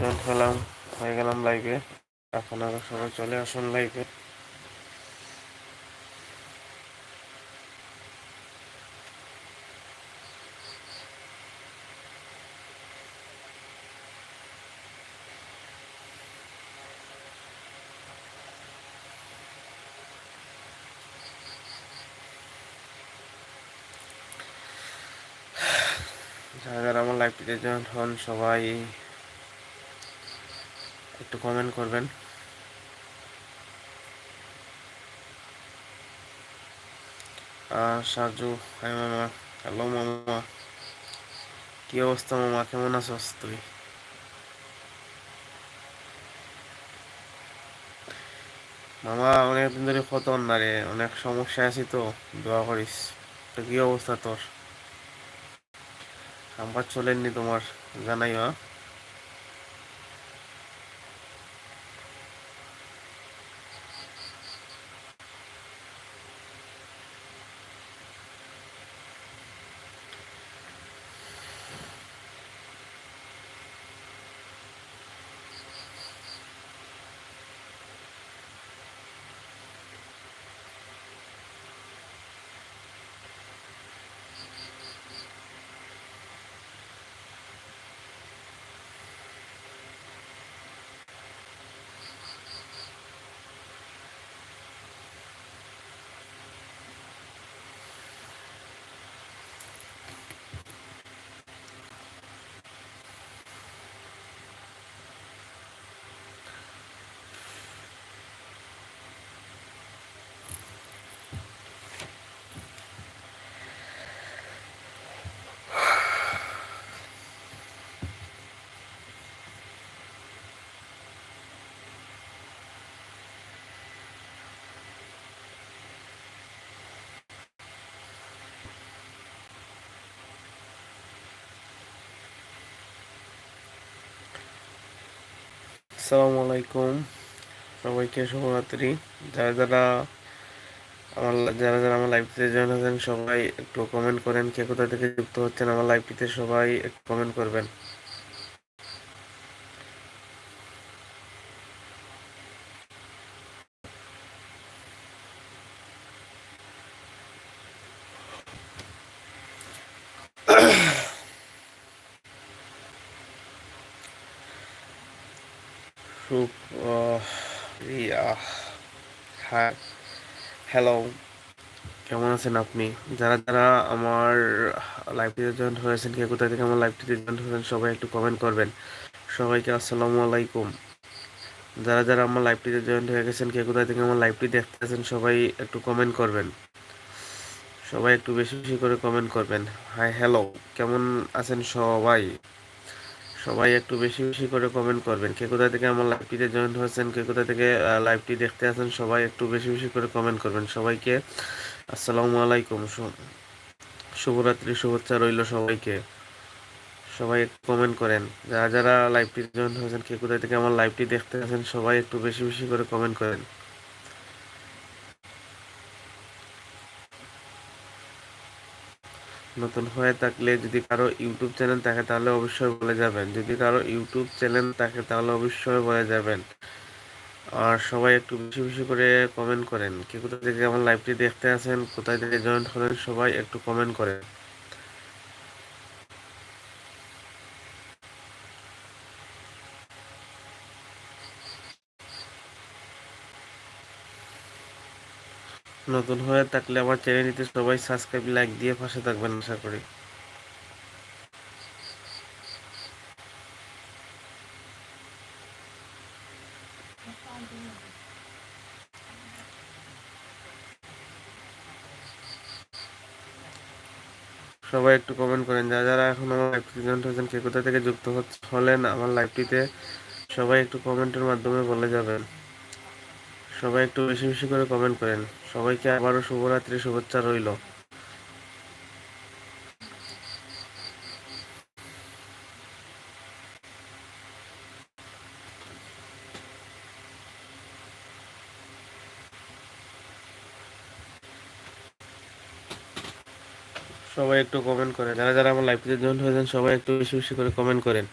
Join হলাম হয়ে গেলাম লাইভে আপনারা সবাই চলে আসুন লাইভে যারা যারা আমার লাইভটিতে জয়েন হন সবাই একটু কমেন্ট করবেন। সাজু হাই মামা হ্যালো মামা। কি অবস্থা মামা? কেমন তুই? মামা, অনেকদিন ধরে কত না রে, অনেক সমস্যা আছি তো, দোয়া করিস। তো কি অবস্থা তোর? নাম্বার চলেননি তোমার জানাই হ্যাঁ? আসসালামু আলাইকুম। সবাইকে শুভরাত্রি। যারা যারা আমার যারা যারা আমার লাইভটিতে জয়েন হয়েছেন, সবাই একটু কমেন্ট করেন কে কোথা থেকে যুক্ত হচ্ছেন, আমার লাইভটিতে সবাই একটু কমেন্ট করবেন। সুপ ইয়া হ্যাঁ হ্যালো কেমন আছেন আপনি? যারা যারা আমার লাইভটিতে জয়েন হয়েছেন, কে কোথা থেকে আমার লাইভটিতে জয়েন হয়েছেন, সবাই একটু কমেন্ট করবেন। সবাইকে আসসালামু আলাইকুম। যারা যারা আমার লাইভটিতে জয়েন হয়ে গেছেন, কে কোথা থেকে আমার লাইভটি দেখতেছেন সবাই একটু কমেন্ট করবেন। সবাই একটু বেশি বেশি করে কমেন্ট করবেন। হাই হ্যালো কেমন আছেন সবাই? সবাই একটু বেশি বেশি করে কমেন্ট করবেন। কে কোথা থেকে আমার লাইভটিতে জয়েন হয়েছেন, কে কোথা থেকে লাইভটি দেখতে আছেন, সবাই একটু বেশি বেশি করে কমেন্ট করবেন। সবাইকে আসসালামু আলাইকুম শুভরাত্রি, শুভেচ্ছা রইল সবাইকে। সবাই একটু কমেন্ট করেন। যারা যারা লাইভটি জয়েন হয়েছেন, কে কোথা থেকে আমার লাইভটি দেখতে আছেন, সবাই একটু বেশি বেশি করে কমেন্ট করেন। নতুন হয়ে থাকলে যদি কারও ইউটিউব চ্যানেল থাকে তাহলে অবশ্যই বলে যাবেন। যদি কারও ইউটিউব চ্যানেল থাকে তাহলে অবশ্যই বলে যাবেন। আর সবাই একটু বেশি বেশি করে কমেন্ট করেন। কে কোথা থেকে আমার লাইভটি দেখতে আছেন কোথায় থেকে জয়েন হলেন সবাই একটু কমেন্ট করেন। নতুন হয়ে থাকলে আমার চ্যানেলটিতে সবাই সাবস্ক্রাইব, লাইক দিয়ে পাশে থাকবেন আশা করি। সবাই একটু কমেন্ট করেন, যারা যারা এখন আমার জয়েন হয়েছেন কে কোথা থেকে যুক্ত হচ্ছে- হলেন আমার লাইভটিতে সবাই একটু কমেন্টের মাধ্যমে বলে যাবেন। সবাই একটু বেশি বেশি করে কমেন্ট করেন। সবাইকে আবারও শুভরাত্রি, শুভেচ্ছা রইল। সবাই একটু কমেন্ট করেন। যারা যারা আমার লাইভটিতে জয়েন হয়েছেন, সবাই একটু বেশি বেশি করে কমেন্ট করেন।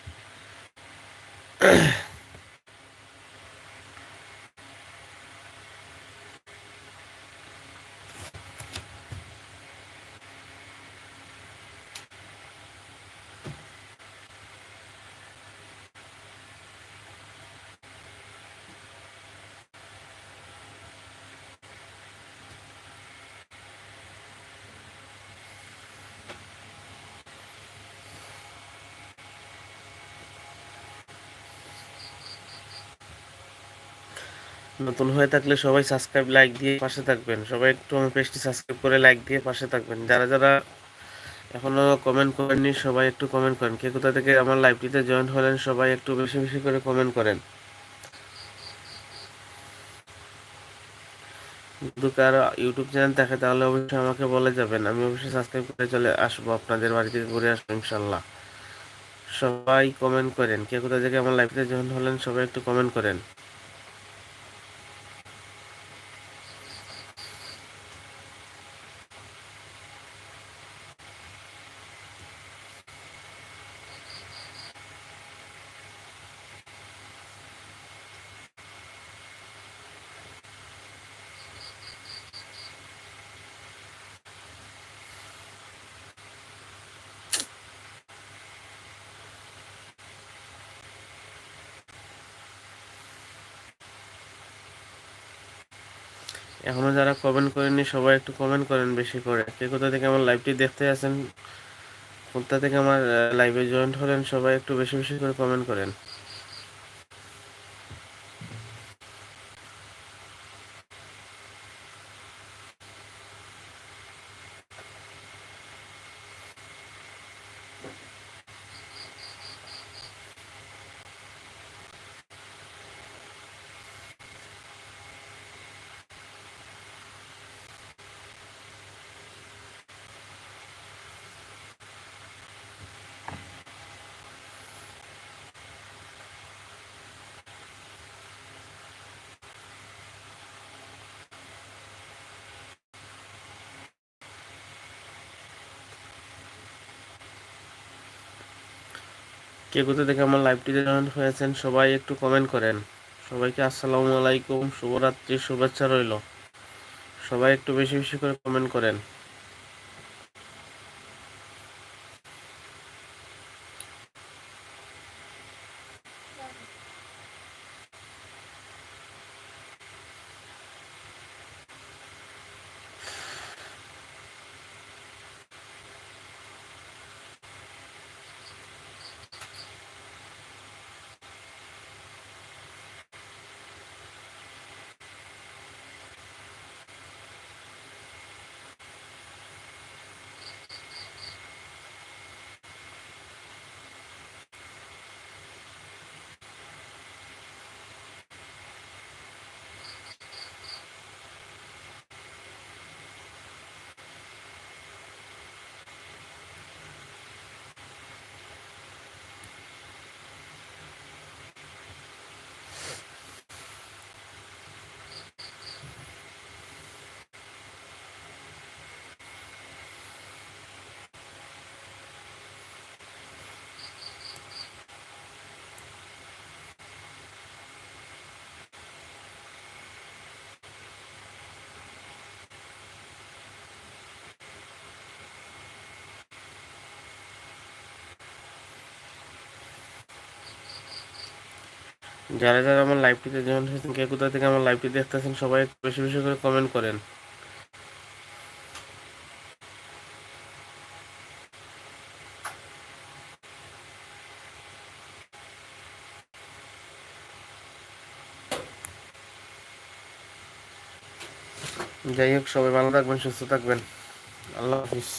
নতুন হয়ে থাকলে সবাই সাবস্ক্রাইব লাইক দিয়ে পাশে থাকবেন। সবাই একটু আমার পেজটি সাবস্ক্রাইব করে লাইক দিয়ে পাশে থাকবেন। যারা যারা এখনও কমেন্ট করেননি, সবাই একটু কমেন্ট করেন। কে কোথা থেকে আমার লাইভটিতে জয়েন হলেন, সবাই একটু বেশি বেশি করে কমেন্ট করেন। যদি কারও ইউটিউব চ্যানেল থাকে, তাহলে অবশ্যই আমাকে বলে যাবেন। আমি অবশ্যই সাবস্ক্রাইব করে চলে আসব, আপনাদের বাড়ি থেকে ঘুরে আসব, ইনশাল্লাহ। সবাই কমেন্ট করেন। কে কোথা থেকে আমার লাইভে জয়েন হলেন, সবাই একটু কমেন্ট করেন। এখনও যারা কমেন্ট করেননি, সবাই একটু কমেন্ট করেন বেশি করে। কে কোথা থেকে আমার লাইভটি দেখতে আসেন কোথা থেকে আমার লাইভে জয়েন্ট হলেন, সবাই একটু বেশি বেশি করে কমেন্ট করেন। কে কোথা থেকে আমার লাইভটিতে জয়েন হয়েছেন, সবাই একটু কমেন্ট করেন। সবাইকে আসসালামু আলাইকুম, শুভরাত্রি, শুভেচ্ছা রইল। সবাই একটু বেশি বেশি করে কমেন্ট করেন। যারা যারা আমার লাইভটিতে জয়েন হয়েছেন, কে কোথা থেকে আমার লাইভটি দেখতেছেন, সবাই বেশি বেশি করে কমেন্ট করেন। যাই হোক, সবাই ভালো থাকবেন, সুস্থ থাকবেন। আল্লাহ হাফিজ।